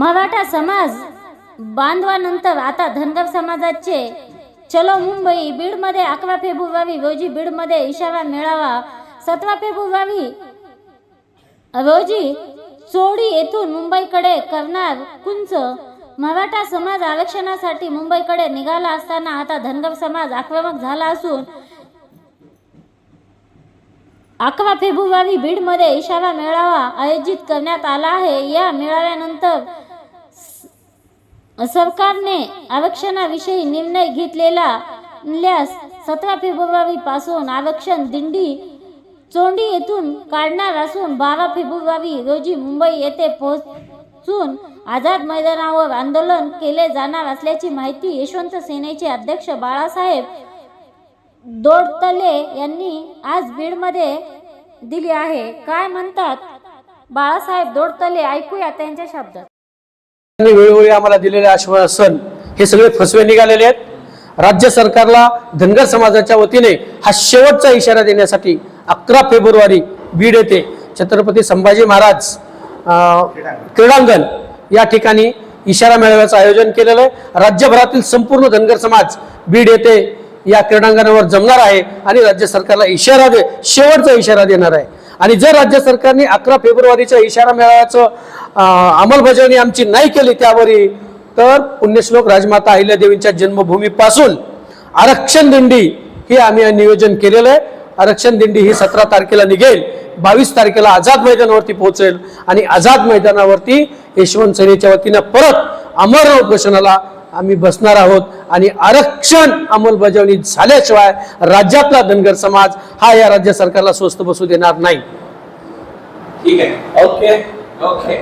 मराठा समाज बांधवानंतर आता धनगर समाजाचे चलो मुंबई बीडमध्ये अकरा फेब्रुवारी रोजी बीडमध्ये इशारा मिळावा सतरा फेब्रुवारी रोजी चोडी येथून मुंबईकडे करणार कुंच मराठा समाज आरक्षणासाठी मुंबईकडे निघाला असताना आता धनगर समाज आक्रमक झाला असून अकरा फेब्रुवारी बीडमध्ये इशारा मेळावा आयोजित करण्यात आला आहे. या मेळाव्यानंतर सरकारने आरक्षणाविषयी निर्णय घेतलेला असल्यास सतरा फेब्रुवारी पासून आरक्षण दिंडी चोंडी येथून काढणार असून बारा फेब्रुवारी रोजी मुंबई येथे पोहोचून आझाद मैदानावर आंदोलन केले जाणार असल्याची माहिती यशवंत सेनेचे अध्यक्ष बाळासाहेब दोडतले यांनी आज बीडमध्ये दिली आहे. काय म्हणतात? बाळासाहेब दोडतले ऐकूया त्यांच्या शब्दात. वेळोवेळी आम्हाला दिलेले आश्वासन हे सगळे फसवे निघालेले आहेत. राज्य सरकारला धनगर समाजाच्या वतीने हा शेवटचा इशारा देण्यासाठी अकरा फेब्रुवारी बीड येथे छत्रपती संभाजी महाराज क्रीडांगण या ठिकाणी इशारा मेळाव्याचं आयोजन केलेलं आहे. राज्यभरातील संपूर्ण धनगर समाज बीड येथे या क्रीडांगणावर जमणार आहे आणि राज्य सरकारला इशारा दे शेवटचा इशारा देणार आहे. आणि जर राज्य सरकारने अकरा फेब्रुवारीच्या इशारा मेळाव्याचं अंमलबजावणी आमची नाही केली त्यावरी तर पुण्यश्लोक राजमाता अहिल्यादेवींच्या जन्मभूमीपासून आरक्षण दिंडी हे आम्ही नियोजन केलेलं आहे. आरक्षण दिंडी ही सतरा तारखेला निघेल बावीस तारखेला आझाद मैदानावरती पोहोचेल आणि आझाद मैदानावरती यशवंत सेनेच्या वतीनं परत अमर उपोषणाला आम्ही बसणार आहोत आणि आरक्षण अंमलबजावणी झाल्याशिवाय राज्यातला धनगर समाज हा या राज्य सरकारला स्वस्त बसू देणार नाही. ठीक आहे. ओके. ओके